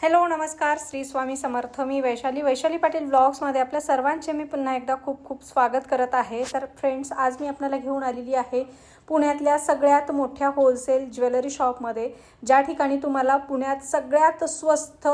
Hello नमस्कार. श्री स्वामी समर्थ. मी वैशाली. वैशाली पाटील ब्लॉग्समध्ये आपल्या सर्वांचे मी पुन्हा एकदा खूप खूप स्वागत करत आहे. तर फ्रेंड्स आज मी आपल्याला घेऊन आलेली आहे पुण्यातल्या सगळ्यात मोठ्या होलसेल ज्वेलरी शॉपमध्ये ज्या ठिकाणी तुम्हाला पुण्यात सगळ्यात स्वस्त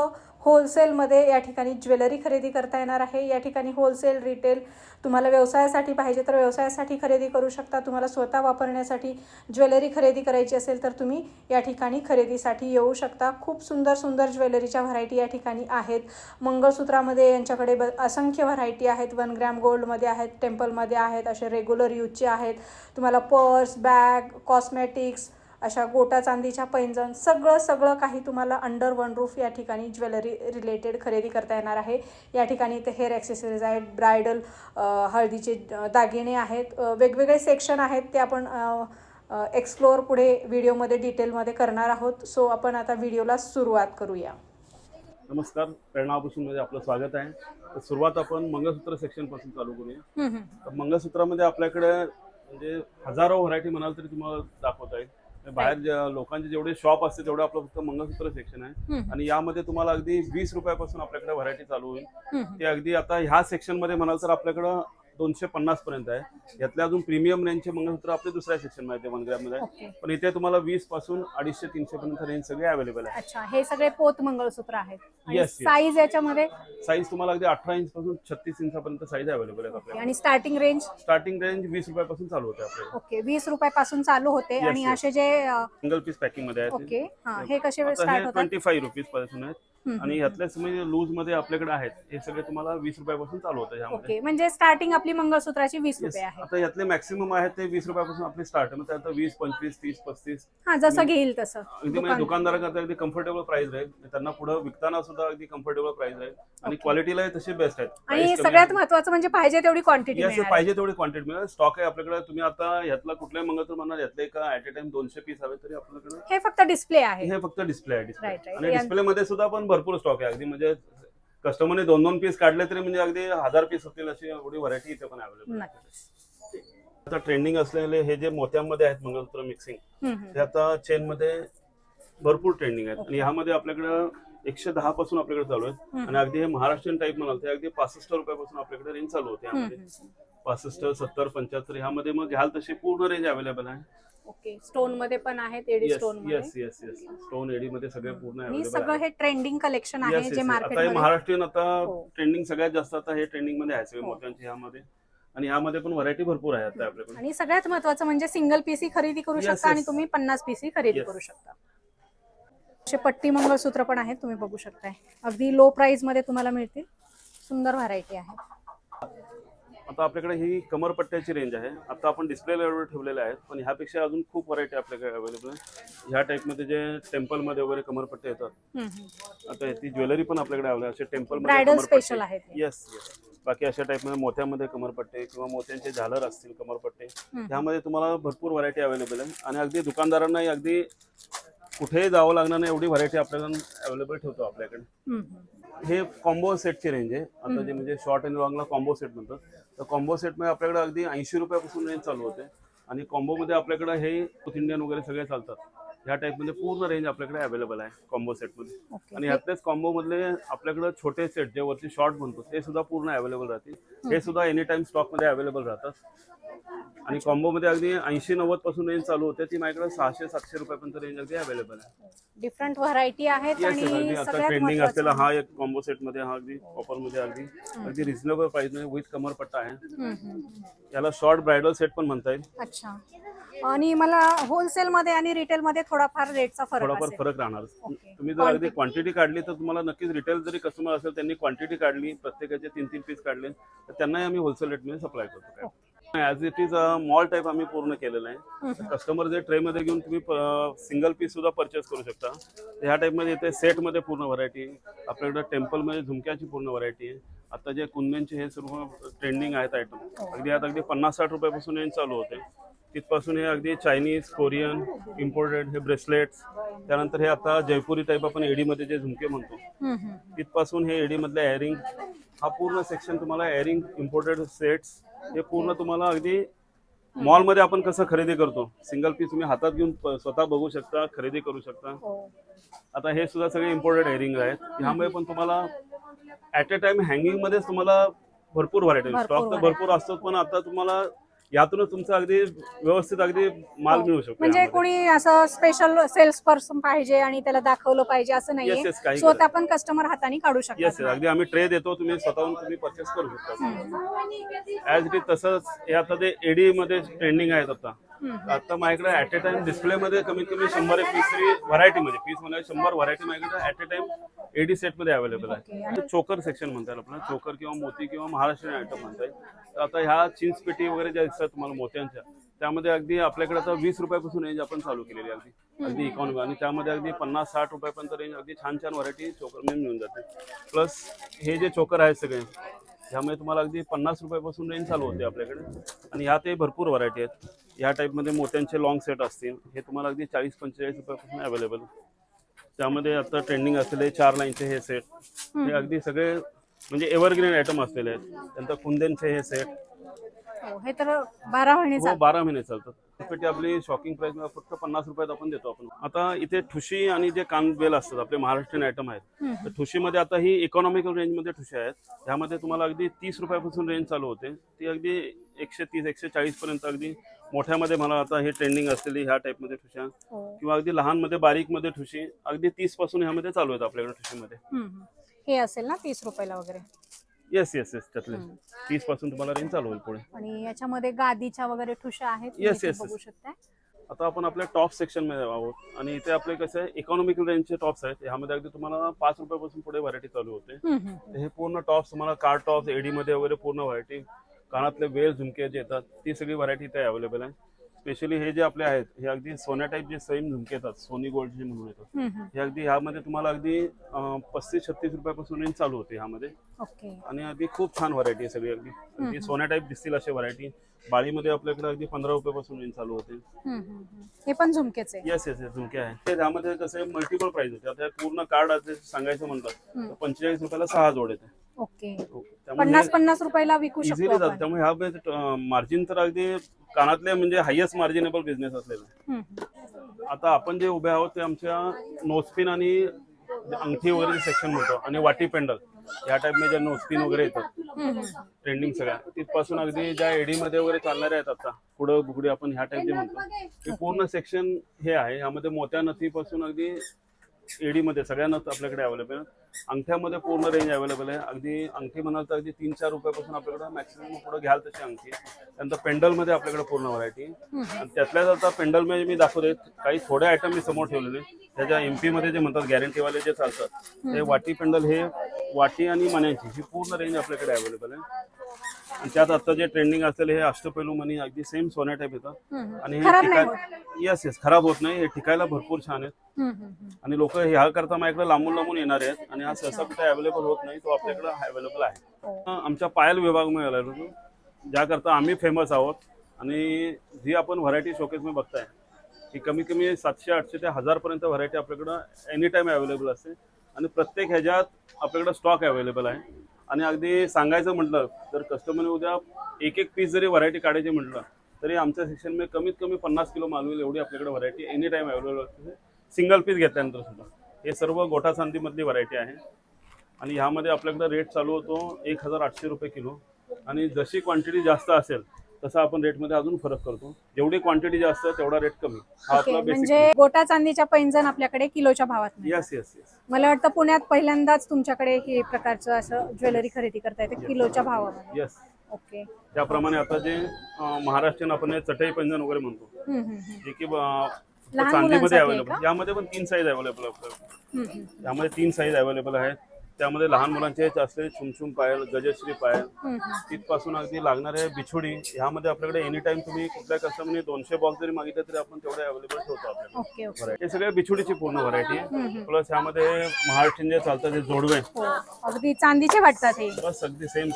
होलसेलमध्ये या ठिकाणी ज्वेलरी खरेदी करता येणार आहे. या ठिकाणी होलसेल रिटेल तुम्हाला व्यवसायासाठी पाहिजे तर व्यवसायासाठी खरेदी करू शकता. तुम्हाला स्वतः वापरण्यासाठी ज्वेलरी खरेदी करायची असेल तर तुम्ही या ठिकाणी खरेदीसाठी येऊ शकता. खूप सुंदर सुंदर ज्वेलरीच्या व्हरायटी या ठिकाणी आहेत. मंगळसूत्रामध्ये यांच्याकडे ब असंख्य व्हरायटी आहेत. वन ग्रॅम गोल्डमध्ये आहेत टेम्पलमध्ये आहेत असे रेग्युलर यूजचे आहेत. तुम्हाला पर्स बॅग कॉस्मेटिक्स अशा गोटा चांदीच्या पैंजण सगळं सगळं काही तुम्हाला अंडर वन रूफ या ठिकाणी ज्वेलरी रिलेटेड खरेदी करता येणार आहे. या ठिकाणी ते हेअर ॲक्सेसरीज आहेत ब्रायडल हळदीचे दागिने आहेत. वेगवेगळे सेक्शन आहेत ते आपण एक्सप्लोअर पुढे व्हिडिओमध्ये डिटेलमध्ये करणार आहोत. सो आपण आता व्हिडिओला सुरुवात करूया. नमस्कार. प्रेरणा आभूषणमध्ये आपलं स्वागत आहे. तर सुरुवात आपण मंगळसूत्र सेक्शनपासून चालू करूया. तर मंगळसूत्रामध्ये आपल्याकडे म्हणजे हजारो व्हरायटी म्हणाल तरी तुम्हाला दाखवता येईल. बाहेर लोकांचे जेवढे शॉप असते तेवढं आपलं फक्त मंगळसूत्र सेक्शन आहे. आणि यामध्ये तुम्हाला अगदी वीस रुपयापासून आपल्याकडे व्हरायटी चालू होईल. ते अगदी आता ह्या सेक्शनमध्ये म्हणाल तर आपल्याकडं दोनशे पन्नास पर्यंत आहे. यातले अजून प्रीमियम रेंजचे मंगळसूत्र आपले दुसऱ्या सेक्शनमध्ये वन ग्रॅममध्ये पण इथे तुम्हाला वीसपासून अडीचशे तीनशे पर्यंत रेंज सगळे अवेलेबल आहे. अच्छा हे सगळे पोत मंगळसूत्र आहेत. साईज याच्यामध्ये? साईज तुम्हाला अगदी अठरा इंच पासून छत्तीस इंचापर्यंत साईज अवेलेबल आहे आणि स्टार्टिंग रेंज स्टार्टिंग रेंज वीस रुपयापासून चालू होते आपल्याकडे ओके वीस रुपयापासून चालू होते. आणि. असे जे सिंगल पीस पॅकिंगमध्ये ओके हा कसे ट्वेंटी फाईव्ह रुपीजपासून आहेत आणि ह्यातलेच म्हणजे लूजमध्ये आपल्याकडे आहेत. हे सगळे तुम्हाला वीस रुपयापासून चालू होतं ह्यामध्ये. ओके म्हणजे स्टार्टिंग आपली मंगळसूत्राची वीस. रुपये आहे. आता यातले मॅक्सिमम आहेत ते वीस रुपयापासून आपली स्टार्ट आहे. मग त्यात वीस पंचवीस तीस पस्तीस. हा जसं घेईल तसं. अगदी म्हणजे दुकान- दुकानदाराकरता अगदी कम्फर्टेबल प्राइस राहील. त्यांना पुढे विकताना सुद्धा अगदी कम्फर्टेबल प्राइस राहील. आणि क्वालिटीला तसे बेस्ट आहेत. आणि Price कमी सगळ्यात आहे. महत्वाचं म्हणजे पाहिजे तेवढी क्वांटिटी Yes, पाहिजे तेवढी क्वांटिटी मिळेल. स्टॉक आहे आपल्याकडे. तुम्ही आता ह्यातला कुठल्याही मंगळसूत्र म्हणणार यातले का ऍट ए टाइम दोनशे पीस हवे तरी आपल्याकडे हे फक्त डिस्प्ले आहे. हे फक्त डिस्प्ले आहे डिस्प्ले Right, right. आणि डिस्प्ले मध्ये सुद्धा पण भरपूर स्टॉक आहे. अगदी म्हणजे कस्टमरने दोन दोन पीस काढले तरी म्हणजे अगदी हजार पीस होतील अशी एवढी व्हरायटी इथे पण अवेलेबल आता ट्रेंडिंग असलेले हे जे मोत्यांमध्ये आहेत मंगळसूत्र मिक्सिंग. ते आता चेन मध्ये भरपूर ट्रेंडिंग आहेत. आणि ह्यामध्ये आपल्याकडे एकशे दहा पासून आपल्याकडे चालू आहेत. आणि अगदी हे महाराष्ट्रीयन टाईप म्हणाल ते अगदी पासष्ट रुपयापासून आपल्याकडे रेंज चालू होते. पासष्ट सत्तर पंच्याहत्तर ह्यामध्ये मग घ्याल तशी पूर्ण रेंज अवेलेबल आहे. ओके. स्टोनमध्ये पण आहेत AD yes स्टोनमध्ये? Yes yes yes stone AD मध्ये सगळे पूर्ण सगळं आहे. हे ट्रेंडिंग कलेक्शन आहे Yes, जे yes. आता हे मार्केट महाराष्ट्रीयन आता हो. ट्रेंडिंग सगळ्यात जास्त आता हे ट्रेंडिंगमध्ये आहे सगळे हो. मोत्यांचे ह्यामध्ये. आणि ह्यामध्ये पण व्हरायटी भरपूर आहे आता आपल्याकडे. आणि सगळ्यात महत्वाचं म्हणजे सिंगल पीसी खरेदी करू Yes, शकता आणि. तुम्ही पन्नास पीसी खरेदी Yes. करू शकता. असे पट्टी मंगळसूत्र पण आहेत तुम्ही बघू शकताय. अगदी लो प्राइसमध्ये तुम्हाला मिळतील. सुंदर व्हरायटी आहे. आता आपल्याकडे ही कमरपट्ट्याची रेंज आहे. आता आपण डिस्प्ले लेवलवर ठेवलेले आहेत पण ह्यापेक्षा अजून खूप व्हरायटी आपल्याकडे अवेलेबल आहे. ह्या टाईपमध्ये जे टेम्पलमध्ये वगैरे कमरपट्टे येतात. आता ती ज्वेलरी पण आपल्याकडे अवेलेबल असे टेम्पल ब्रायडल स्पेशल आहेत. हे. येस येस बाकी अशा टाईपमध्ये मोत्यामध्ये कमरपट्टे किंवा मोत्यांचे झालर असतील कमरपट्टे. ह्यामध्ये तुम्हाला भरपूर व्हरायटी अवेलेबल आहे. आणि अगदी दुकानदारांनाही अगदी कुठेही जावं लागणार नाही एवढी व्हरायटी आपल्याकडे अवेलेबल ठेवतो आपल्याकडे. हे कॉम्बो सेटची रेंज आहे. आता जे म्हणजे शॉर्ट अँड लॉंगला कॉम्बो सेट म्हणतात. तर कॉम्बो सेटमध्ये आपल्याकडे अगदी ऐंशी रुपयापासून रेंज चालू होते. आणि कॉम्बोमध्ये आपल्याकडे हे साऊथ इंडियन वगैरे सगळे चालतात. ह्या टाईपमध्ये पूर्ण रेंज आपल्याकडे अवेलेबल आहे कॉम्बो सेटमध्ये आणि ह्यातलेच कॉम्बो मधले आपल्याकडे छोटे सेट जे वरती शॉर्ट म्हणतो ते सुद्धा पूर्ण अवेलेबल राहतील. हे सुद्धा एनी टाइम स्टॉकमध्ये अवेलेबल राहतात. आणि कॉम्बो मध्ये अगदी ऐंशी नव्वदपासून रेंज चालू होते. ती माझ्याकडे सहाशे सातशे रुपयापर्यंत रेंज अगदी अवेलेबल आहे. डिफरंट व्हरायटी आहेत अगदी आता सगळ्यात ट्रेंडिंग असलेला हा एक कॉम्बो सेटमध्ये हा अगदी ऑफरमध्ये अगदी अगदी रिझनेबल प्राइसमध्ये विथ कमरपट्टा आहे. हम्म, हम्म. याला शॉर्ट ब्रायडल सेट पण म्हणता येईल. अच्छा. आणि मला होलसेल मध्ये आणि रिटेल मध्ये थोडाफार रेटचा फरक थोडाफार असेल. फरक राहणार. तुम्ही जर अगदी क्वांटिटी काढली तर तुम्हाला नक्कीच रिटेल जरी कस्टमर असेल त्यांनी क्वांटिटी काढली प्रत्येकाचे तीन तीन पीस काढले तर त्यांनाही आम्ही होलसेल रेटमध्ये सप्लाय करतो. As it is mall type आम्ही पूर्ण केलेलं आहे. कस्टमर जे ट्रे मध्ये घेऊन तुम्ही सिंगल पीस सुद्धा परचेस करू शकता. ह्या टाईपमध्ये येते सेटमध्ये पूर्ण व्हरायटी आपल्याकडे टेम्पलमध्ये झुमक्याची पूर्ण व्हरायटी आहे. आता जे कुंदनचे हे सर्व ट्रेंडिंग आहेत आयटम अगदी आता अगदी पन्नास साठ रुपयापासून रेंज चालू होते. तिथपासून हे अगदी चायनीज कोरियन इम्पोर्टेड हे ब्रेसलेट्स त्यानंतर हे आता जयपुरी टाईप आपण एडीमध्ये जे झुमके म्हणतो. तिथपासून हे एडी मधले एअरिंग हा पूर्ण सेक्शन तुम्हाला एअरिंग इम्पोर्टेड सेट्स हे पूर्ण तुम्हाला अगदी मॉलमध्ये आपण कसं खरेदी करतो? सिंगल पीस तुम्ही हातात घेऊन स्वतः बघू शकता खरेदी करू शकता. हो. आता हे सुद्धा सगळे इम्पोर्टेड हेरिंग आहेत. ह्यामुळे पण तुम्हाला ऍट अ टाइम हँगिंग मध्येच तुम्हाला भरपूर व्हरायटी स्टॉक तर. भरपूर असतो पण आता तुम्हाला यातूनच तुमचं अगदी व्यवस्थित अगदी माल हो. मिळू शकतो म्हणजे यामध्ये. कोणी असं स्पेशल सेल्स पर्सन पाहिजे आणि त्याला दाखवलं पाहिजे असं Yes, नाहीये yes, काही स्वतः पण कस्टमर हाताने काढू येस शकतात अगदी आम्ही ट्रे देतो तुम्ही स्वतःहून तुम्ही परचेस करू शकता ऍज इट इज तसंच हे आता ते एडी मध्ये ट्रेंडिंग आहेत आता. आता माझ्याकडे ऍट अ टाइम डिस्प्ले मध्ये कमीत कमी शंभर एक पीस तरी व्हरायटी मध्ये. पीसमध्ये शंभर व्हरायटी माझ्याकडे ऍट अ टाइम एडी सेटमध्ये अवेलेबल. आहे. चोकर सेक्शन म्हणतात आपल्याला चोकर किंवा मोती किंवा महाराष्ट्रीयन आयटम म्हणताय तर आता ह्या चिंच पेटी वगैरे ज्या दिसतात तुम्हाला मोत्यांच्या त्यामध्ये अगदी आपल्याकडे आता वीस रुपयापासून रेंज आपण चालू केलेली अगदी. अगदी इकॉनॉमी आणि त्यामध्ये अगदी पन्नास साठ रुपयापर्यंत रेंज अगदी छान छान व्हरायटी चोकरमध्ये मिळून जाते. प्लस हे जे चोकर आहेत सगळे ह्यामुळे तुम्हाला अगदी पन्नास रुपयापासून रेंज चालू होते आपल्याकडे. आणि ह्यातही भरपूर व्हरायटी आहेत. ह्या टाईपमध्ये मोत्यांचे लॉंग सेट असतील. हे तुम्हाला अगदी चाळीस पंचेचाळीस रुपयापासून अवेलेबल त्यामध्ये आता ट्रेंडिंग असलेले चार लाईनचे हे सेट हे अगदी सगळे म्हणजे एव्हरग्रीन आयटम असलेले आहेत. त्यानंतर कुंदेनचे हे सेट हो, हे तर बारा महिने हो चालतं. बारा महिने चालतात. पेटी आपली शॉकिंग प्राइस फक्त पन्नास रुपयात आपण देतो आपण. आता इथे ठुशी आणि जे कानबेल असतात आपले महाराष्ट्रीयन आयटम आहेत. तर ठुशीमध्ये आता ही इकॉनॉमिकल रेंजमध्ये ठुशी आहेत. ह्यामध्ये तुम्हाला अगदी तीस रुपयापासून रेंज चालू होते. ती अगदी एकशे तीस एकशे चाळीस पर्यंत अगदी मोठ्यामध्ये मला आता हे ट्रेंडिंग असलेली ह्या टाईपमध्ये ठुशा हो. किंवा अगदी लहानमध्ये बारीकमध्ये ठुशी अगदी तीसपासून ह्यामध्ये चालू आहेत आपल्याकडे ठुशीमध्ये. हे असेल ना तीस रुपयाला वगैरे? येस येस येस त्यातले. तीसपासून तुम्हाला रेंज चालू होईल पुढे. आणि याच्यामध्ये गादीच्या वगैरे ठुशा आहेत तुम्ही Yes, इथे yes, बघू yes. शकता आता आपण आपल्या टॉप सेक्शनमध्ये आहोत. आणि इथे आपले कसं आहे इकॉनॉमिकल रेंजचे टॉप्स आहेत. ह्यामध्ये अगदी तुम्हाला पाच रुपयापासून पुढे व्हरायटी चालू होते. तर हे पूर्ण टॉप्स तुम्हाला कार टॉप्स एडी मध्ये वगैरे पूर्ण व्हरायटी कानातले वेल झुमके जे येतात ती सगळी व्हरायटी इथे अवेलेबल आहे. स्पेशली हे जे आपले आहेत हे अगदी सोन्या टाईप जे सेम झुमके येतात सोनी गोल्ड जे म्हणून येतात. हे अगदी ह्यामध्ये तुम्हाला अगदी पस्तीस छत्तीस रुपयापासून रेंज चालू होते ह्यामध्ये. आणि अगदी खूप छान व्हरायटी आहे सगळी अगदी. अगदी सोन्या टाईप दिसतील अशी व्हरायटी बाळीमध्ये आपल्याकडे अगदी पंधरा रुपयापासून रेंज चालू होते. हे पण झुमकेचे येस येस येस झुमके आहे ते त्यामध्ये कसं आहे मल्टिपल प्राइस होते. आता हे पूर्ण कार्ड सांगायचं म्हणतात तर पंचेचाळीस रुपयाला सहा जोड येते. ओके त्यामुळे पन्नास पन्नास रुपयाला विकू शकतो त्यामुळे ह्या मार्जिन तर अगदी कानातले म्हणजे हायएस्ट मार्जिनेबल बिझनेस असलेला. आता आपण जे उभे आहोत ते आमच्या नोस्पिन आणि अंगठी वगैरे सेक्शन म्हणतो आणि वाटी पेंडल या टाईपमध्ये नोस्पिन वगैरे येतात. ट्रेंडिंग सगळ्या तिथपासून अगदी ज्या एडी मध्ये वगैरे चालणाऱ्या आहेत आता पुढं बुगडी आपण ह्या टाईप जे म्हणतो ते पूर्ण सेक्शन हे आहे यामध्ये मोत्या नथीपासून अगदी एडी मध्ये सगळ्या नथ आपल्याकडे अवेलेबल अंगठ्यामध्ये पूर्ण रेंज अवेलेबल आहे. अगदी अंगठी म्हणाल तर अगदी तीन चार रुपयापासून आपल्याकडे मॅक्सिमम पुढे घ्याल तशी अंगठी. त्यानंतर पेंडलमध्ये आपल्याकडे पूर्ण व्हरायटी आणि त्यातल्याच आता पेंडलमध्ये मी दाखवते काही थोडे आयटम मी समोर ठेवलेले त्याच्या एमपी मध्ये जे म्हणतात गॅरंटीवाले जे चालतात ते वाटी पेंडल हे वाटी आणि मण्यांची ही पूर्ण रेंज आपल्याकडे अवेलेबल आहे. आणि त्यात आता जे ट्रेंडिंग असलेले हे अष्टपैलू मणी अगदी सेम सोन्या टाईप येतात. आणि हे टिकाय येस येस खराब होत नाही. हे टिकायला भरपूर छान आहेत. आणि लोक ह्या करता माझ्याकडे लांबून लांबून येणार आहेत. आणि हा सहसा कुठे अवेलेबल होत नाही तो आपल्याकडे अवेलेबल आहे. हो. आमच्या पायल विभाग मिळाला ज्याकरता आम्ही फेमस आहोत. आणि जी आपण व्हरायटी शोकेस मी बघताय ही कमी कमी सातशे आठशे ते हजार पर्यंत व्हरायटी आपल्याकडं एनी टाइम अवेलेबल असते. आणि प्रत्येक ह्याच्यात आपल्याकडं स्टॉक अवेलेबल आहे. आणि अगदी सांगायचं म्हटलं तर कस्टमरने उद्या एक एक पीस जरी व्हरायटी काढायची म्हटलं तरी आमच्या सेक्शनमध्ये कमीत कमी पन्नास किलो माल होईल एवढी आपल्याकडे व्हरायटी एनी टाईम अवेलेबल असते. सिंगल पीस घेतल्यानंतर सुद्धा. हे सर्व गोठा चांदीमधली व्हरायटी आहे. आणि ह्यामध्ये आपल्याकडे रेट चालू होतो एक हजार आठशे रुपये किलो. आणि जशी क्वांटिटी जास्त असेल तसा आपण रेटमध्ये अजून फरक करतो. जेवढी क्वांटिटी जास्त तेवढा रेट कमी. हा बेसिक म्हणजे गोटा चांदीच्या पैंजण आपल्याकडे किलोच्या भावात मिळतात. येस येस येस मला वाटतं पुण्यात पहिल्यांदाच तुमच्याकडे हे प्रकारचं असं ज्वेलरी खरेदी करता येते किलोच्या भावामध्ये. येस ओके त्याप्रमाणे आता जे अं, महाराष्ट्रीयन आपण हे चटई पैंजण वगैरे म्हणतो. हम्म, हम्म, हम्म. जे की अं, लहान चांदीमध्ये मुलांसाठी आहे अवेलेबल? यामध्ये पण तीन साईज अवेलेबल हम्म, हम्म, यामध्ये तीन साईज अवेलेबल आहेत. त्यामध्ये लहान मुलांचे असले छुमछुम पायल गजश्री पायल. तिथपासून अगदी लागणारे बिछुडी ह्यामध्ये आपल्याकडे एनी टाइम तुम्ही कुठल्या कस्टमरने दोनशे बॉक्स जरी मागितले तरी आपण तेवढे अवेलेबल ठेवतो ओके Variety. हे सगळे बिछुडीची पूर्ण व्हरायटी आहे. प्लस ह्यामध्ये महाराष्ट्रीयन जे चालतात ते जोडवे हो अगदी चांदीचे वाटतात हे बस अगदी सेम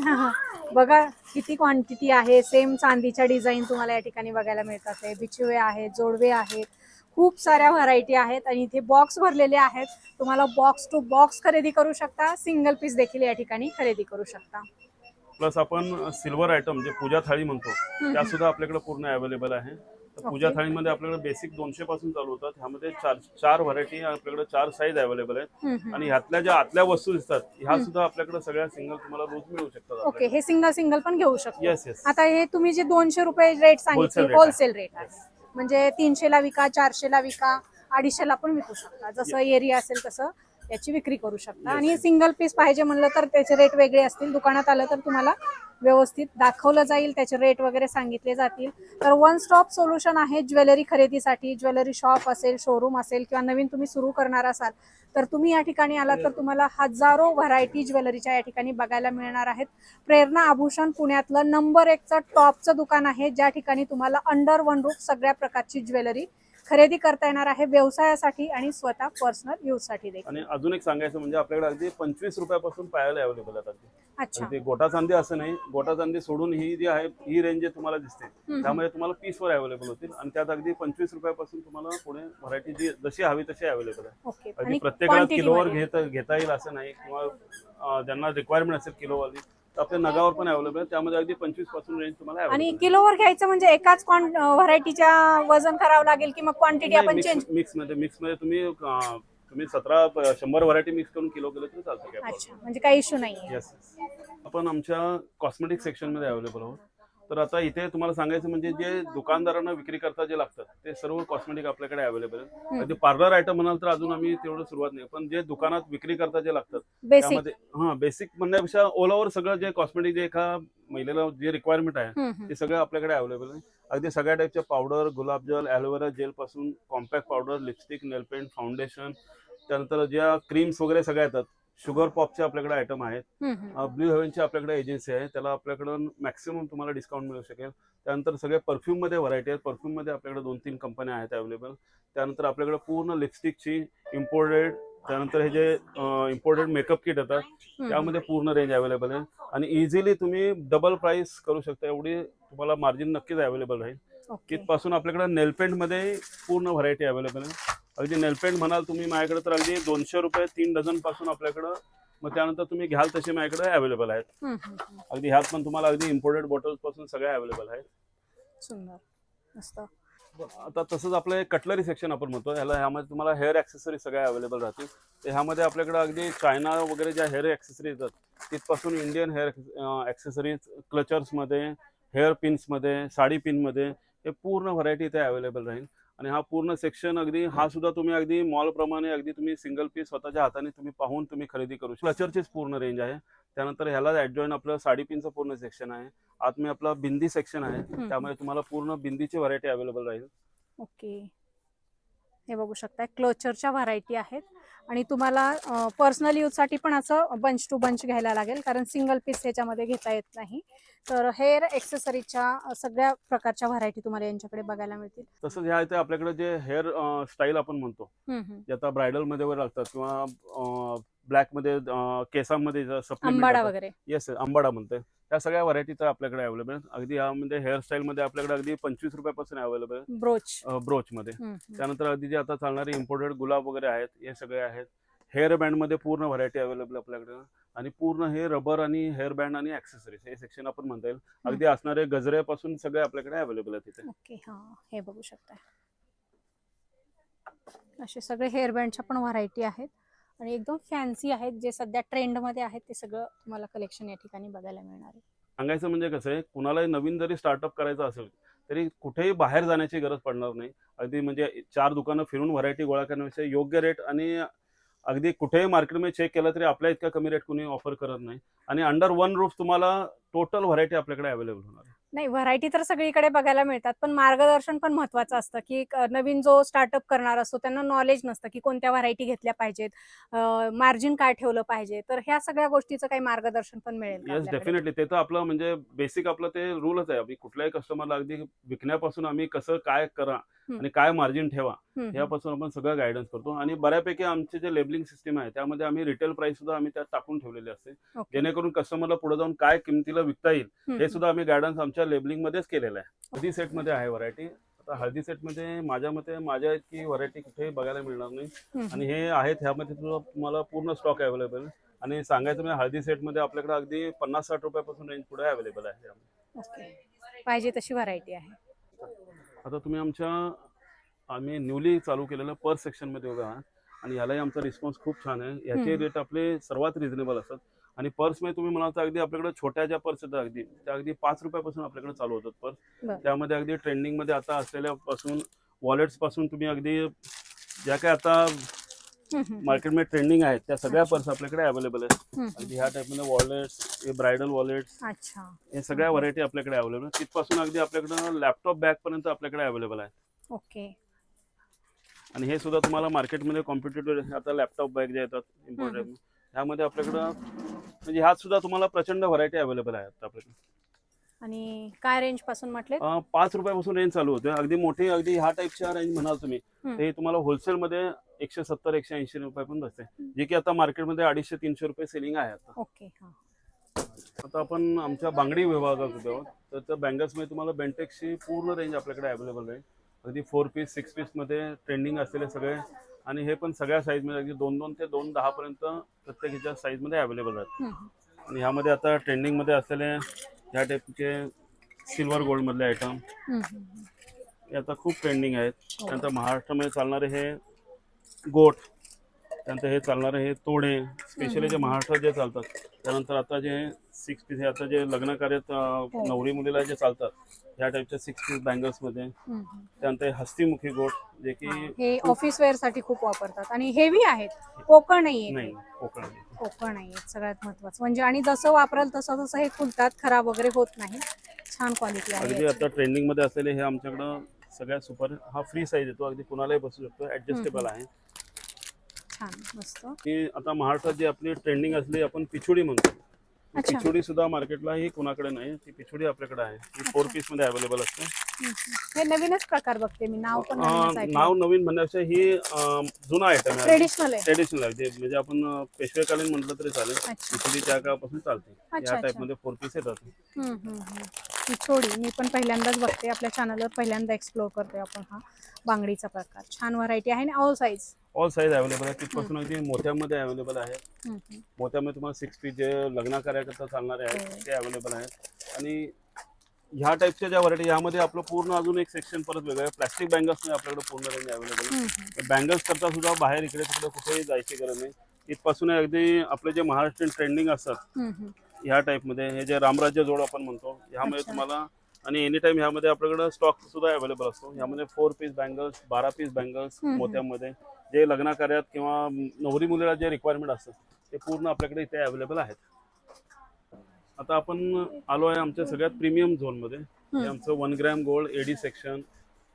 हा. बघा किती क्वांटिटी आहे सेम चांदीच्या डिझाईन तुम्हाला या ठिकाणी बघायला मिळतात बिछवे आहेत जोडवे आहेत खूप साऱ्या व्हरायटी आहेत आणि इथे बॉक्स भरलेले आहेत. तुम्हाला बॉक्स टू बॉक्स खरेदी करू शकता. सिंगल पीस देखील या ठिकाणी खरेदी करू शकता. प्लस आपण सिल्वर आयटम जे पूजा थाळी म्हणतो त्या सुद्धा आपल्याकडे पूर्ण अवेलेबल आहे. पूजा. थाळीमध्ये आपल्याकडे बेसिक दोनशे पासून चालू होतात. ह्यामध्ये चार चार व्हरायटी आपल्याकडे चार साईज अवेलेबल आहेत. आणि ह्यातल्या ज्या आतल्या वस्तू दिसतात ह्या सुद्धा आपल्याकडे सगळ्या सिंगल तुम्हाला रोज मिळू शकतात ओके हे सिंगल सिंगल पण घेऊ शकतो. येस येस आता हे तुम्ही जे दोनशे रुपये रेट सांगितले होलसेल रेट आहे. म्हणजे तीनशेला विका चारशेला विका अडीचशेला पण विकू शकता. जसं एरिया असेल तसं. याची विक्री करू शकता. आणि. सिंगल पीस पाहिजे म्हणलं तर त्याचे रेट वेगळे असतील. दुकानात आलं तर तुम्हाला व्यवस्थित दाखवलं जाईल. त्याचे रेट वगैरे सांगितले जातील. तर वन स्टॉप सोल्युशन आहे ज्वेलरी खरेदीसाठी. ज्वेलरी शॉप असेल शोरूम असेल किंवा नवीन तुम्ही सुरू करणार असाल तर तुम्ही या ठिकाणी आलात तर तुम्हाला हजारो व्हरायटी ज्वेलरीच्या या ठिकाणी बघायला मिळणार आहेत. प्रेरणा आभूषण पुण्यातलं नंबर एकचं टॉपचं दुकान आहे. ज्या ठिकाणी तुम्हाला अंडर वन रूफ सगळ्या प्रकारची ज्वेलरी खरेदी करता येणार आहे व्यवसायासाठी आणि स्वतः पर्सनल यूजसाठी देखील. आणि अजून एक सांगायचं म्हणजे आपल्याकडे अगदी पंचवीस रुपयापासून पायाला अवेलेबल आहेत अगदी. अच्छा. ते गोटा चांदी असं नाही गोटा चांदी सोडून ही जी आहे ही रेंज जे तुम्हाला दिसते. त्यामध्ये तुम्हाला पीसवर अवेलेबल होतील आणि त्यात अगदी पंचवीस रुपयापासून तुम्हाला पुढे व्हरायटी जी जशी हवी तशी अवेलेबल आहे. अगदी प्रत्येकाला किलोवर. घेता घेता येईल असं नाही किंवा ज्यांना रिक्वायरमेंट असेल किलोवाली तर आपल्या नगावर पण अवेलेबल आहे. त्यामध्ये अगदी पंचवीसपासून रेंज तुम्हाला आणि available. किलोवर घ्यायचं म्हणजे एकाच व्हरायटीच्या वजन करावं लागेल की मग क्वांटिटी नाही, आपण चेंज mix मध्ये मिक्समध्ये तुम्ही अं, तुम्ही सतरा शंभर व्हरायटी मिक्स करून किलो केलं तरी चालतं. काय अच्छा म्हणजे काही इश्यू येस आपण आमच्या कॉस्मेटिक सेक्शनमध्ये अवेलेबल आहोत. तर आता इथे तुम्हाला सांगायचं म्हणजे जे दुकानदारांना विक्री करता जे लागतं ते सर्व कॉस्मेटिक आपल्याकडे अवेलेबल आहे पार्लर आयटम म्हणाल तर अजून आम्ही तेवढं सुरुवात नाही. पण जे दुकानात विक्री करता जे लागतात त्यामध्ये हा बेसिक म्हणण्यापेक्षा ऑल ओव्हर सगळं जे कॉस्मेटिक जे एका महिलेला जे रिक्वायरमेंट आहे ते सगळं आपल्याकडे अवेलेबल आहे. अगदी सगळ्या टाईपच्या पावडर गुलाबजल ॲलोवेरा जेल पासून compact powder lipstick nail paint foundation त्यानंतर ज्या क्रीम्स वगैरे सगळ्या येतात शुगर पॉपचे आपल्याकडे आयटम आहेत. ब्ल्यू हेव्हनची आपल्याकडे एजन्सी आहे. त्याला आपल्याकडं मॅक्सिमम तुम्हाला डिस्काउंट मिळू शकेल. त्यानंतर सगळे परफ्यूममध्ये व्हरायटी आहेत. परफ्यूममध्ये आपल्याकडे दोन तीन कंपन्या आहेत अवेलेबल त्यानंतर आपल्याकडे पूर्ण लिपस्टिकची इम्पोर्टेड त्यानंतर हे जे इम्पोर्टेड मेकअप किट येतात त्यामध्ये पूर्ण रेंज अवेलेबल आहे. आणि इझिली तुम्ही डबल प्राइस करू शकता. एवढी तुम्हाला मार्जिन नक्कीच अवेलेबल राहील. किटपासून आपल्याकडे नेलपेंटमध्ये पूर्ण व्हरायटी अवेलेबल आहे. अगदी नेलपेंट म्हणाल तुम्ही माझ्याकडे तर अगदी दोनशे रुपये तीन डझनपासून आपल्याकडं. मग त्यानंतर तुम्ही घ्याल तसे माझ्याकडे अवेलेबल आहेत. अगदी ह्यात पण तुम्हाला अगदी इम्पोर्टेड बॉटल्सपासून सगळ्या अवेलेबल आहेत. सुंदर. मस्त. आता तसंच आपलं कटलरी सेक्शन आपण म्हणतो. ह्याला ह्यामध्ये तुम्हाला हेअर ॲक्सेसरी सगळ्या अवेलेबल राहतील. तर ह्यामध्ये आपल्याकडे अगदी चायना वगैरे ज्या हेअर ॲक्सेसरी येतात तिथपासून इंडियन हेअर ॲक्सेसरीज क्लचर्समध्ये हेअर पिन्समध्ये साडी पिनमध्ये हे पूर्ण व्हरायटी इथे अवेलेबल राहील. आणि हा पूर्ण सेक्शन अगदी हा सुद्धा तुम्ही अगदी मॉल प्रमाणे अगदी तुम्ही सिंगल पीस स्वतःच्या हाताने तुम्ही पाहून तुम्ही खरेदी करू शकता. क्लचरचीच पूर्ण रेंज आहे. त्यानंतर ह्याला ॲडजॉईन आपलं साडी पिनचं पूर्ण सेक्शन आहे. आत मी आपला बिंदी सेक्शन आहे. त्यामुळे तुम्हाला पूर्ण बिंदीची व्हरायटी अवेलेबल राहील. ओके हे बघू शकताय. क्लोचरच्या व्हरायटी आहेत. आणि तुम्हाला पर्सनल यूजसाठी पण असं बंच टू बंच घ्यायला लागेल कारण सिंगल पीस ह्याच्यामध्ये घेता येत नाही. तर हेअर एक्सेसरीच्या सगळ्या प्रकारच्या व्हरायटी तुम्हाला यांच्याकडे बघायला मिळतील. तसंच ह्या इथे आपल्याकडे जे हेअर स्टाईल आपण म्हणतो. जे आता ब्रायडलमध्ये वगैरे लागतात किंवा ब्लॅकमध्ये केसांमध्ये आंबाडा वगैरे. येस आंबाडा म्हणते त्या सगळ्या व्हरायटी तर आपल्याकडे अवेलेबल आहेत. अगदी यामध्ये हेअरस्टाईल मध्ये आपल्याकडे अगदी पंचवीस रुपयापासून अवेलेबल आहे ब्रोच. ब्रोच मध्ये. त्यानंतर अगदी जे आता चालणारे इम्पोर्टेड गुलाब वगैरे आहेत हे सगळे आहेत. हेअर बँडमध्ये पूर्ण व्हरायटी अवेलेबल आपल्याकडे. आणि पूर्ण हे रबर आणि हेअर बँड आणि ऍक्सेसरीज हे सेक्शन आपण म्हणता येईल. अगदी असणारे गजऱ्यापासून सगळे आपल्याकडे अवेलेबल आहेत तिथे ओके हा हे बघू शकताय. असे सगळे हेअर बँडच्या पण व्हरायटी आहेत. आणि एकदम फॅन्सी आहेत जे सध्या ट्रेंडमध्ये आहेत ते सगळं तुम्हाला कलेक्शन या ठिकाणी बघायला मिळणार आहे. सांगायचं म्हणजे कसं आहे कुणालाही नवीन जरी स्टार्टअप करायचं असेल तरी कुठेही बाहेर जाण्याची गरज पडणार नाही. अगदी म्हणजे चार दुकानं फिरून व्हरायटी गोळा करण्याविषयी योग्य रेट आणि अगदी कुठेही मार्केटमध्ये चेक केलं तरी आपल्या इतका कमी रेट कुणी ऑफर करत नाही. आणि अंडर वन रूफ तुम्हाला टोटल व्हरायटी आपल्याकडे अवेलेबल होणार आहे. नाही व्हरायटी तर सगळीकडे बघायला मिळतात पण मार्गदर्शन पण महत्वाचं असतं की नवीन जो स्टार्टअप करणार असतो त्यांना नॉलेज नसतं की कोणत्या व्हरायटी घेतल्या पाहिजेत मार्जिन काय ठेवलं पाहिजे तर ह्या सगळ्या गोष्टीचं काही मार्गदर्शन पण मिळेल? डेफिनेटली ते तर आपलं म्हणजे बेसिक आपलं ते रूलच आहे कुठल्याही कस्टमरला अगदी विकण्यापासून आम्ही कसं काय करा. आणि काय मार्जिन ठेवा. यापासून आपण सगळं गायडन्स करतो आणि बऱ्यापैकी आमचे जे लेबलिंग सिस्टम आहे त्यामध्ये आम्ही रिटेल प्राइस सुद्धा आम्ही त्यात टाकून ठेवलेली असते. जेणेकरून कस्टमरला पुढे जाऊन काय किमतीला विकता येईल हे सुद्धा आम्ही गायडन्स आमच्या लेबलिंग मध्येच केलेलं आहे. हळदी सेटमध्ये आहे व्हरायटी आता हळदी सेटमध्ये माझ्या मते माझ्या इतकी व्हरायटी कुठेही बघायला मिळणार नाही. आणि हे आहेत ह्यामध्ये सुद्धा तुम्हाला पूर्ण स्टॉक अवेलेबल आणि सांगायचं म्हणजे हळदी सेटमध्ये आपल्याकडे अगदी पन्नास साठ रुपयापासून रेंज पुढे अवेलेबल आहे पाहिजे तशी व्हरायटी आहे. आता तुम्ही आमच्या आम्ही न्यूली चालू केलेलं पर सेक्शनमध्ये उभे आहात. आणि यालाही आमचा रिस्पॉन्स खूप छान आहे. याचे. रेट आपले सर्वात रिझनेबल असतात. आणि पर्समध्ये तुम्ही म्हणाल तर अगदी आपल्याकडे छोट्या ज्या पर्स आहेत अगदी त्या अगदी पाच रुपयापासून आपल्याकडे चालू होतात पर्स. त्यामध्ये अगदी ट्रेंडिंगमध्ये आता असलेल्यापासून वॉलेट्सपासून तुम्ही अगदी ज्या काय आता मार्केटमध्ये ट्रेंडिंग आहेत त्या सगळ्या पर्स आपल्याकडे अवेलेबल आहेत. अगदी ह्या टाईपमध्ये वॉलेट्स हे ब्रायडल वॉलेट्स अच्छा. हे सगळ्या व्हरायटी आपल्याकडे अवेलेबल आहेत. तिथपासून अगदी आपल्याकडे लॅपटॉप बॅग पर्यंत आपल्याकडे अवेलेबल आहे ओके. आणि हे सुद्धा तुम्हाला मार्केटमध्ये कॉम्पिटेटिव्ह आता लॅपटॉप बॅग जे येतात इम्पोर्टेड हम्म. ह्यामध्ये आपल्याकडं म्हणजे ह्यात सुद्धा तुम्हाला प्रचंड व्हरायटी अवेलेबल आहे आता आपल्याकडे. आणि काय रेंजपासून म्हटले अं, पाच रुपयापासून रेंज चालू होते अगदी मोठी अगदी ह्या टाईपच्या रेंज म्हणाल तुम्ही हम्म. ते तुम्हाला होलसेलमध्ये एकशे सत्तर एकशे ऐंशी रुपये पण बसते जे की आता मार्केटमध्ये अडीचशे तीनशे रुपये सेलिंग आहे आता. ओके हा. आता आपण आमच्या बांगडी विभागात होतो. तर त्या बँगल्समध्ये तुम्हाला बेंटेक्सची पूर्ण रेंज आपल्याकडे अवेलेबल आहे. अगदी फोर पीस सिक्स पीसमध्ये ट्रेंडिंग असलेले सगळे. आणि हे पण सगळ्या साईजमध्ये अगदी दोन दोन ते दोन दहापर्यंत प्रत्येक ह्याच्या साईजमध्ये अवेलेबल आहेत आणि ह्यामध्ये आता ट्रेंडिंगमध्ये असलेले ह्या टाईपचे सिल्वर गोल्डमधले आयटम. हे आता खूप ट्रेंडिंग आहेत. हो. त्यानंतर महाराष्ट्रामध्ये चालणारे हे गोट त्यानंतर हे चालणारे हे तोडे स्पेशली जे महाराष्ट्रात जे चालतात. त्यानंतर आता जे सिक्स पीस हे आता जे लग्न कार्यात अं, हो. नवरी मुलीला जे चालतात ह्या टाईपच्या सिक्स पीस बँगल्समध्ये हम्म, हम्म. त्यानंतर हे हस्तीमुखी गोट जे की हे ऑफिस वेअरसाठी खूप वापरतात. आणि हेवी आहेत. पोकळ नाहीये नाही कोकण पोकळ नाहीये सगळ्यात महत्वाचं. म्हणजे आणि जसं वापराल तसं तसं हे खुलतात खराब वगैरे होत नाही. छान क्वालिटी आहे अगदी याची. आता ट्रेंडिंगमध्ये असलेले हे आमच्याकडं सगळ्यात सुपर हा फ्री साईज येतो. अगदी कुणालाही बसू शकतो. ऍडजस्टेबल आहे. छान मस्त. की आता महाराष्ट्रात जी आपली ट्रेंडिंग असली आपण पिछुडी म्हणतो. अच्छा. पिछुडी सुद्धा मार्केटला ही कुणाकडे नाही ती पिछुडी आपल्याकडे आहे. ती फोर पीसमध्ये अवेलेबल असते. हम्म, हम्म. हे नवीनच प्रकार बघते मी नाव पण अं, नाव नवीन म्हणण्यापेक्षा ही अं, जुना आयटम आहे. ट्रेडिशनल आहे. ट्रेडिशनल आहे. जे- म्हणजे आपण अं, पेशवेकालीन म्हटलं तरी चालेल. अच्छा. पिछुडी त्या काळापासून चालते. अच्छा, या टाईपमध्ये फोर पीस येतात. हम्म, हम्म, हम्म. पिछोडी मी पण पहिल्यांदाच बघते. आपल्या चॅनलवर पहिल्यांदा एक्सप्लोर करतोय आपण हा. बांगडीचा प्रकार. छान व्हरायटी आहे आणि all size all size available आहे. तिथपासून अगदी मोठ्यामध्ये अवेलेबल आहे. मोठ्यामध्ये तुम्हाला सिक्स पीस जे लग्न कार्याकरता चालणारे हो. आहेत ते अवेलेबल आहेत. आणि ह्या टाईपच्या ज्या व्हरायटी यामध्ये आपलं पूर्ण अजून एक सेक्शन परत वेगळं आहे. प्लास्टिक बँगल्स आपल्याकडे पूर्ण रेंज अवेलेबल आहे. बँगल्स करता सुद्धा बाहेर इकडे तिकडे कुठेही जायची गरज नाही. इथपासून अगदी आपले जे महाराष्ट्रीयन ट्रेंडिंग असतात ह्या टाईपमध्ये हे जे रामराज्य जोड आपण म्हणतो ह्यामध्ये. तुम्हाला आणि एनी टाइम ह्यामध्ये आपल्याकडे स्टॉक सुद्धा अवेलेबल असतो. ह्यामध्ये फोर पीस बँगल्स बारा पीस बँगल्स. मोत्यामध्ये. जे लग्न कार्यात किंवा नवरी मुलीला जे रिक्वायरमेंट असतात ते पूर्ण आपल्याकडे इथे अवेलेबल आहेत. आता आपण आलो आहे आमच्या सगळ्यात प्रीमियम झोनमध्ये हे आमचं one gram gold AD section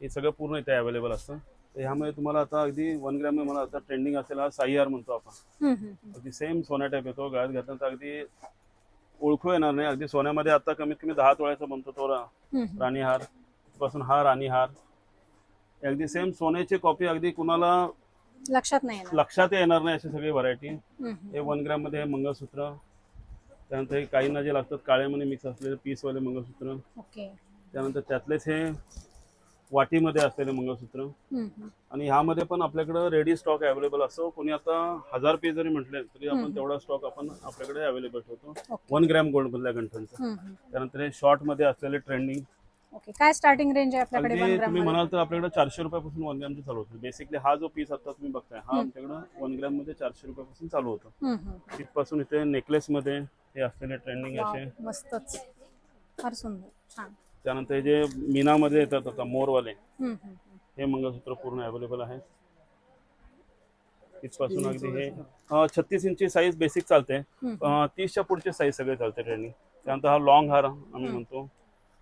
हे सगळं पूर्ण इथे अवेलेबल असतं. ह्यामध्ये तुम्हाला आता अगदी वन ग्रॅम मला आता ट्रेंडिंग असलेला साईआर म्हणतो आपण. अगदी सेम सोन्या टाईप येतो गळ्यात घातला तर अगदी ओळखू येणार नाही. अगदी सोन्यामध्ये आता कमीत कमी दहा तोळ्याचा बनतो तो राणीहार. पासून हा राणीहार. अगदी सेम सोन्याची कॉपी अगदी कुणाला लक्षात नाही येणार. लक्षात येणार नाही अशी सगळी व्हरायटी हे वन ग्रॅममध्ये हे मंगळसूत्र. त्यानंतर हे काहींना जे लागतात काळ्यामध्ये मिक्स असलेले पीसवाले मंगळसूत्र. त्यानंतर त्यातलेच हे वाटीमध्ये असलेले मंगळसूत्र. आणि ह्यामध्ये पण आपल्याकडे रेडी स्टॉक अवेलेबल असतो कोणी आता हजार पीस जरी म्हटले तरी आपण. तेवढा स्टॉक आपण आपल्याकडे अवेलेबल ठेवतो. वन ग्रॅम गोल्ड मधल्या गंठनचा. त्यानंतर हे शॉर्टमध्ये असलेले ट्रेंडिंग ओके. काय स्टार्टिंग रेंज आहे आपल्याकडे ग्राम तुम्ही म्हणाल तर आपल्याकडे चारशे रुपयापासून वन ग्रॅमचे चालू होतं. बेसिकली हा जो पीस आता तुम्ही बघताय हा. आमच्याकडे वन ग्रॅममध्ये चारशे रुपयापासून चालू होतं. तिथपासून इथे नेकलेस मध्ये हे असलेले ट्रेंडिंग असे. मस्तच. फार सुंदर. छान. त्यानंतर हे जे मीनामध्ये येतात आता मोरवाले हम्म, हम्म, हम्म. हे मंगळसूत्र पूर्ण अवेलेबल आहे. तिथपासून अगदी हे छत्तीस इंची साईज बेसिक चालते. अं, तीसच्या पुढचे साईज सगळे चालते ट्रेंडिंग त्यानंतर हा लॉंग हार आम्ही म्हणतो.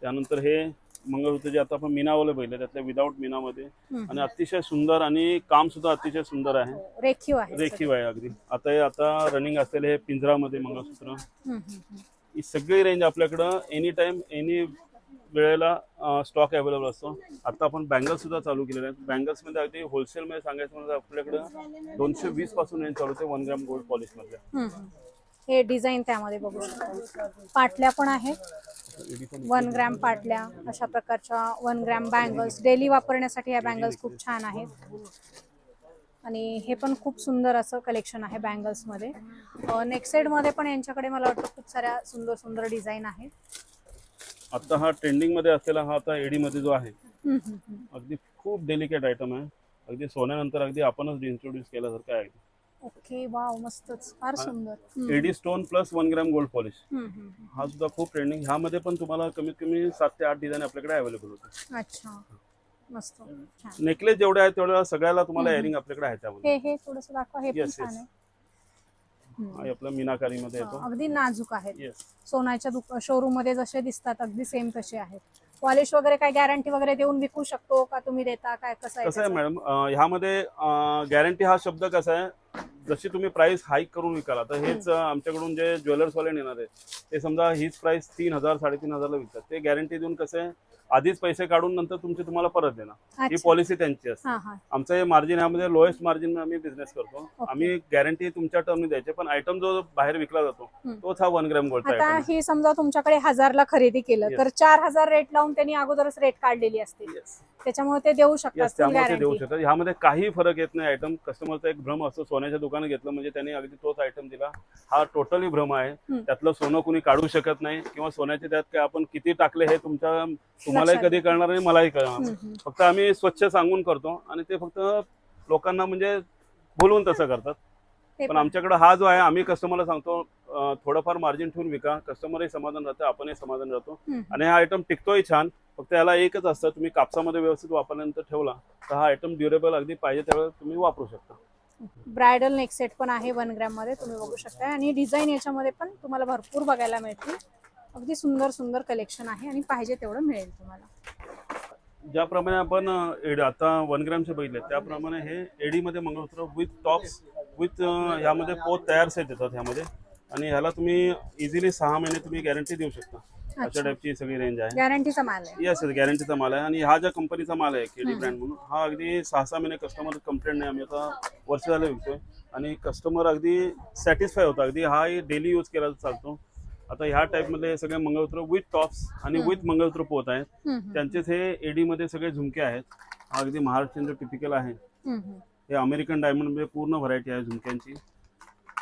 त्यानंतर हे मंगळसूत्र जे आता आपण मीनावाले बघितले त्यातल्या विदाऊट मीनामध्ये. आणि अतिशय सुंदर आणि काम सुद्धा अतिशय सुंदर आहे. रेखीव आहे रेखीव आहे अगदी. आता हे आता रनिंग असलेले हे पिंजरामध्ये मंगळसूत्र. हम्म, हम्म, हम्म. ही सगळी रेंज आपल्याकडं एनी टाइम एनी वेळेला स्टॉक अवेलेबल असतो. आता आपण बँगल्ससुद्धा चालू केलेले आहेत. बँगल्समध्ये अगदी होलसेलमध्ये सांगायचं म्हणजे आपल्याकडं दोनशे वीसपासून रेंज चालू होते वन ग्रॅम गोल्ड पॉलिशमध्ये हे डिझाईन त्यामध्ये बघू शकतो. पाटल्या पण आहेत. वन ग्रॅम पाटल्या अशा प्रकारच्या वन ग्रॅम बँगल्स डेली वापरण्यासाठी या बँगल्स खूप छान आहेत. आणि हे पण खूप सुंदर असं कलेक्शन आहे बँगल्समध्ये नेक्स्ट साईडमध्ये पण यांच्याकडे मला वाटतं खूप साऱ्या सुंदर सुंदर डिझाईन आहेत. आता हा ट्रेंडिंगमध्ये असलेला हा आता एडी मध्ये जो आहे. अगदी खूप डेलिकेट आयटम आहे. अगदी सोन्यानंतर अगदी आपणच इंट्रोड्यूस केल्यासारखं आहे. ओके वाव मस्तच. फार. सुंदर. AD stone plus one gram gold polish. हा सुद्धा खूप ट्रेंडिंग ह्यामध्ये पण तुम्हाला कमीत कमी सात ते आठ डिझाईन आपल्याकडे अवेलेबल होते अच्छा. मस्त. नेकलेस जेवढे आहेत तेवढ्या सगळ्याला तुम्हाला. एअरिंग आपल्याकडे आहे त्यामध्ये. हे हे थोडस दाखवा. हे पण छान yes. आहे आपला मीनाकारीमध्ये हा, येतो. अगदी नाजूक आहेत. येस सोन्याच्या दुक शोरूममध्ये जसे दिसतात अगदी सेम तसे आहेत. पॉलिश वगैरे काय गॅरंटी वगैरे देऊन विकू शकतो का? तुम्ही देता काय? कसं आहे कसं आहे त्याचं? मॅडम अं, ह्यामध्ये गॅरंटी हा शब्द कसा आहे? जशी तुम्ही प्राइस हाईक करून विकाल आता हेच अं, आमच्याकडून जे ज्वेलर्स वाले नेणार आहेत ते समजा हीच प्राइस तीन हजार साडेतीन हजारला विकतात. ते गॅरंटी देऊन कसं आहे? आधीच पैसे काढून नंतर तुमचे तुम्हाला परत देणार ही. पॉलिसी त्यांची असते हा हा आमचं हे मार्जिन ह्यामध्ये लोएस्ट मार्जिन आम्ही बिझनेस करतो. आम्ही गॅरंटी तुमच्या टर्मने द्यायचे पण आयटम जो बाहेर विकला जातो. तोच हा वन ग्रॅम गोल्डचा ही समजा तुमच्याकडे हजारला खरेदी केलं. तर चार हजार रेट लावून त्यांनी अगोदरच रेट काढलेली असते त्याच्यामुळे ते देऊ शकतात त्यामुळे ते देऊ. शकतात ह्यामध्ये काही फरक येत नाही आयटम कस्टमरचा एक भ्रम असतो सोन्याच्या दुकानात घेतलं म्हणजे त्यांनी अगदी तोच आयटम दिला हा टोटली भ्रम आहे. त्यातलं सोनं कुणी काढू शकत नाही किंवा सोन्याचे त्यात काय आपण किती टाकले हे तुमच्या तुम्हालाही लक्षात कधी कळणार नाही मलाही कळणार हम्म, नाही. हम्म. फक्त आम्ही स्वच्छ सांगून करतो आणि ते फक्त लोकांना म्हणजे बोलवून तसं करतात ते पण पण. आमच्याकडे हा जो आहे आम्ही कस्टमरला सांगतो अं, थोडंफार मार्जिन ठेवून विका कस्टमरही समाधान राहतं आपणही समाधान राहतो हम्म. आणि हा आयटम टिकतोही छान फक्त याला एकच असतं तुम्ही कापसामध्ये व्यवस्थित वापरल्यानंतर ठेवला तर हा आयटम ड्युरेबल अगदी पाहिजे त्यावेळेस तुम्ही वापरू शकता ब्रायडल नेक सेट पण आहे वन ग्रॅममध्ये तुम्ही बघू शकता आणि डिझाईन याच्यामध्ये पण तुम्हाला भरपूर बघायला मिळतील अगदी सुंदर सुंदर कलेक्शन आहे आणि पाहिजे तेवढं मिळेल तुम्हाला. ज्याप्रमाणे आपण आता वन ग्रॅमचे बघितले त्याप्रमाणे हे एडीमध्ये मंगळसूत्र विथ टॉप्स विथ ह्यामध्ये पोत तयार सेट येतात ह्यामध्ये. आणि ह्याला तुम्ही इझिली सहा महिने तुम्ही गॅरंटी देऊ शकता. अशा. टाईपची सगळी रेंज आहे. गॅरंटीचा माल आहे. येस येस गॅरंटीचा माल आहे. आणि हा ज्या कंपनीचा माल आहे केडी. ब्रँड म्हणून हा अगदी सहा सहा महिने कस्टमर कंप्लेंट नाही आम्ही आता वर्ष झालं विकतोय. आणि कस्टमर अगदी सॅटिस्फाय होता. अगदी हा डेली यूज केला चालतो. आता ह्या टाईपमध्ये हे सगळे मंगळसूत्र विथ टॉप्स आणि. विथ मंगळसूत्र पोत आहेत. त्यांचेच हे एडीमध्ये सगळे झुमके आहेत हा अगदी महाराष्ट्रीयन टिपिकल आहे. हे अमेरिकन डायमंडमध्ये पूर्ण व्हरायटी आहे झुमक्यांची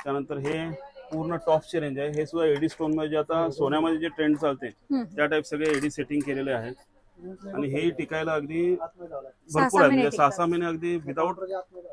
त्यानंतर हे पूर्ण टॉप्सची रेंज आहे हे सुद्धा एडी स्टोनमध्ये जे आता सोन्यामध्ये जे ट्रेंड चालते. त्या टाईप सगळे एडी सेटिंग केलेले आहेत आणि हे टिकायला अगदी भरपूर आहे म्हणजे सहा. सहा महिने अगदी विदाऊट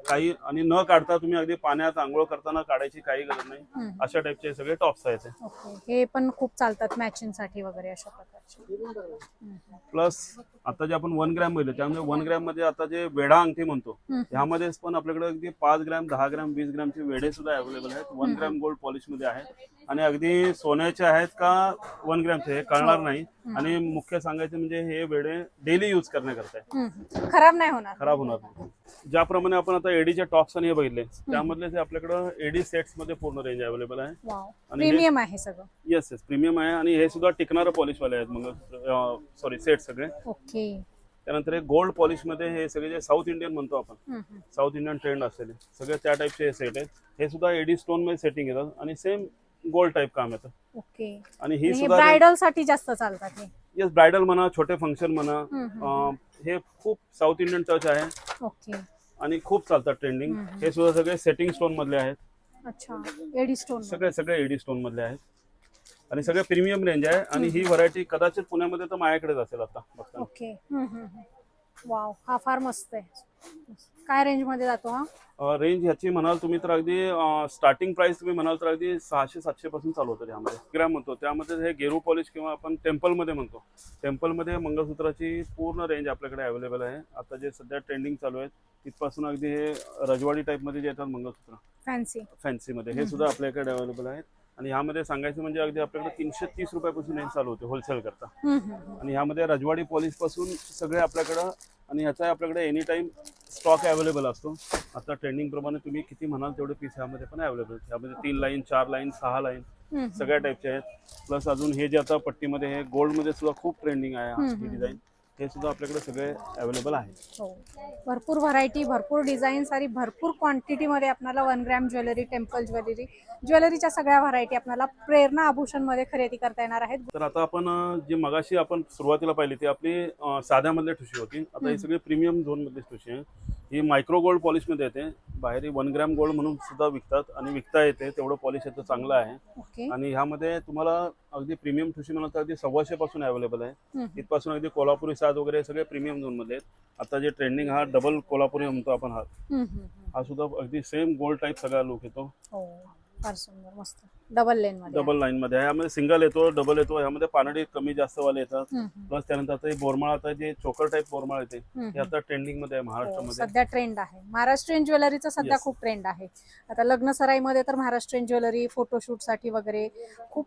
काही आणि न काढता तुम्ही अगदी पाण्यात आंघोळ करताना काढायची काही गरज नाही. अशा टाईपचे सगळे टॉप्स आहेत ओके हे पण खूप चालतात मॅचिंगसाठी वगैरे अशा प्रकारचे प्लस आता जे आपण वन ग्रॅम बघितलं त्यामध्ये वन ग्रॅममध्ये आता जे वेढा अंगठी म्हणतो. ह्यामध्ये पण आपल्याकडे अगदी पाच ग्रॅम दहा ग्रॅम वीस ग्रॅमचे वेढे सुद्धा अवेलेबल आहेत वन. ग्रॅम गोल्ड पॉलिशमध्ये आहेत आणि अगदी सोन्याचे आहेत का वन ग्रॅमचे हे कळणार नाही. हम्म. आणि मुख्य सांगायचं म्हणजे हे वेढे डेली यूज करण्याकरता आहे. हम्म, हम्म. खराब नाही होणार. खराब होणार नाही. ज्याप्रमाणे आपण आता एडीचे टॉप्स आणि हे बघितले त्यामधले जे आपल्याकडं एडी सेट्समध्ये पूर्ण रेंज अवेलेबल आहे. वाव आणि हे- प्रीमियम आहे सगळं. येस येस प्रीमियम आहे. आणि हे सुद्धा टिकणारं पॉलिशवाले आहेत मग सॉरी सेट सगळे. ओके. त्यानंतर हे गोल्ड पॉलिशमध्ये हे सगळे जे साऊथ इंडियन म्हणतो आपण. साऊथ इंडियन ट्रेंड असलेले सगळे त्या टाईपचे हे सेट आहेत. हे सुद्धा एडी स्टोनमध्ये सेटिंग येतात. आणि सेम गोल्ड टाईप काम येतं. ओके. आणि ही हे सुद्धा ब्रायडलसाठी जास्त चालतात हे? येस ब्रायडल म्हणा छोटे फंक्शन म्हणा हम्म, हम्म, अं, हे खूप साऊथ इंडियन टच आहे. ओके. आणि खूप चालतात ट्रेंडिंग हम्म. हे सुद्धा सगळे सेटिंग स्टोन मधले आहेत. अच्छा एडी स्टोन सगळे सगळे एडी स्टोन मधले आहेत. आणि सगळे प्रीमियम रेंज आहे. आणि ही व्हरायटी कदाचित पुण्यामध्ये तर माझ्याकडेच असेल आता बघताना. ओके. हम्म, हम्म, हम्म. वाव हा फार मस्त आहे. काय रेंजमध्ये जातो हा? रेंज ह्याची म्हणाल तुम्ही तर अगदी स्टार्टिंग प्राइस तुम्ही म्हणाल तर अगदी सहाशे सातशे पासून चालू होतं त्यामध्ये. ग्रॅम म्हणतो त्यामध्ये हे गेरू पॉलिश किंवा आपण टेम्पलमध्ये म्हणतो. टेम्पलमध्ये मंगळसूत्राची पूर्ण रेंज आपल्याकडे अवेलेबल आहे. आता जे सध्या ट्रेंडिंग चालू आहे तिथपासून अगदी हे रजवाडी टाईपमध्ये जे येतात मंगळसूत्र. फॅन्सी फॅन्सीमध्ये हे सुद्धा आपल्याकडे अवेलेबल आहेत. आणि ह्यामध्ये सांगायचं म्हणजे अगदी आपल्याकडे तीनशे तीस रुपयापासून रेंज चालू होते होलसेल करता. आणि ह्यामध्ये रजवाडी पॉलिशपासून सगळे आपल्याकडं आणि ह्याचा आपल्याकडे एनी टाइम स्टॉक अवेलेबल असतो. आता ट्रेंडिंग प्रमाणे तुम्ही किती म्हणाल तेवढे पीस ह्यामध्ये पण अवेलेबल ह्यामध्ये तीन लाईन चार लाईन सहा लाईन सगळ्या टाईपचे आहेत. प्लस अजून हे जे आता पट्टीमध्ये हे गोल्डमध्ये सुद्धा खूप ट्रेंडिंग आहे ही. डिझाईन हे सुद्धा आपल्याकडे सगळे अवेलेबल आहे हो. भरपूर व्हरायटी भरपूर डिझाईन्स आणि भरपूर क्वांटिटीमध्ये आपल्याला one gram jewellery temple jewellery ज्वेलरीच्या सगळ्या व्हरायटी आपल्याला प्रेरणा आभूषणमध्ये खरेदी करता येणार आहेत. तर आता आपण अं, जी मगाशी आपण सुरुवातीला पाहिली ती आपली अं, साध्यामधली ठुशी होती. आता ही हम्म. सगळी प्रीमियम झोन मधली ठुशी आहे. ही मायक्रो गोल्ड पॉलिशमध्ये येते. बाहेर वन ग्रॅम गोल्ड म्हणून सुद्धा विकतात आणि विकता येते तेवढं पॉलिश याचं चांगलं आहे. आणि ह्यामध्ये तुम्हाला अगदी प्रीमियम ठुशी म्हणलं तर अगदी सव्वाशे पासून अवेलेबल आहे. इथपासून अगदी कोल्हापुरी साज वगैरे सगळे प्रीमियम झोनमध्ये आता जे ट्रेंडिंग हा डबल कोल्हापुरी म्हणतो आपण हा. हा सुद्धा अगदी सेम गोल्ड टाईप सगळा लुक येतो. हो. फार सुंदर मस्त. डबल लेन मध्ये डबल लाईन मध्ये आहे. यामध्ये सिंगल येतो डबल येतो. ह्यामध्ये पानडी कमी जास्त वाले येतात. हम्म, हम्म. प्लस त्यानंतर आता हे बोरमाळ आता जे चोकर टाईप बोरमाळ येते हम्म, हे आता ट्रेंडिंगमध्ये आहे हो, महाराष्ट्रामध्ये सध्या ट्रेंड आहे. महाराष्ट्रीयन ज्वेलरीचा सध्या Yes. खूप ट्रेंड आहे. आता लग्न सराईमध्ये तर महाराष्ट्रीयन ज्वेलरी फोटोशूटसाठी वगैरे खूप